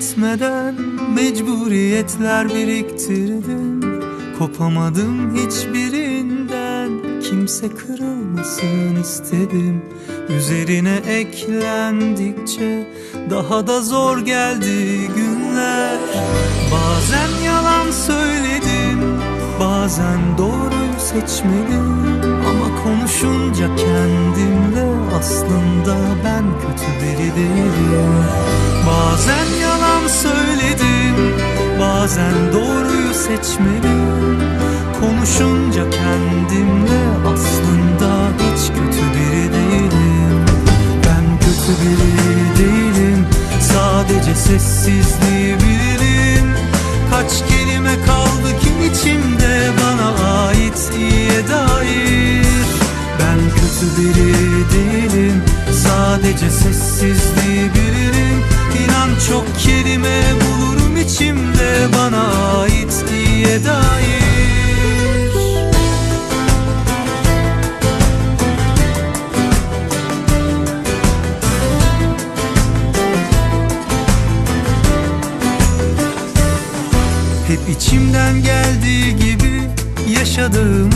etmeden Mecburiyetler biriktirdim Kopamadım hiçbirinden Kimse kırılmasın istedim. Üzerine eklendikçe Daha da zor geldi günler. Bazen yalan söyledim Bazen doğruyu seçmedim. Ama konuşunca kendimle Aslında ben kötü biri değilim Bazen yalan söyledim Bazen doğruyu seçmedim. Konuşunca kendimle Aslında hiç kötü biri değilim. Ben kötü biri değilim Sadece sessizliği bilirim. Kaç kelime kaldı ki içimde Bana ait Sadece sessizliği bilirim. İnan çok kelime bulurum içimde. Bana ait iyiye dair. Hep içimden geldiği gibi yaşadığımı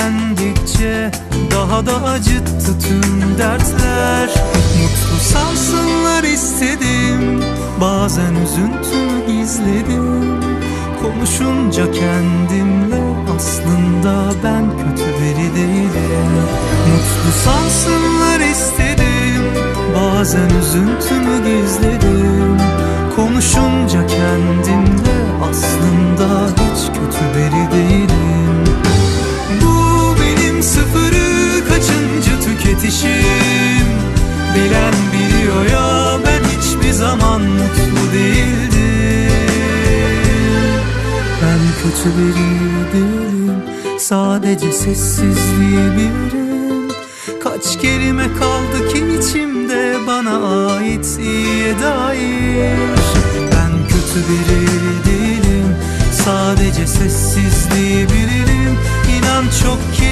eklendikçe daha da acıttı tüm dertler. Mutlu sansınlar istedim Bazen üzüntümü gizledim Konuşunca kendimle aslında ben kötü biri değilim. Mutlu sansınlar istedim Bazen üzüntümü gizledim. Konuşunca kendimle aslında hiç kötü biri değilim kötü biri değilim Sadece sessizliği bilirim Kaç kelime kaldı ki içimde? Bana ait iyiye dair. Ben kötü biri değilim. Sadece sessizliği bilirim. İnan çok kelime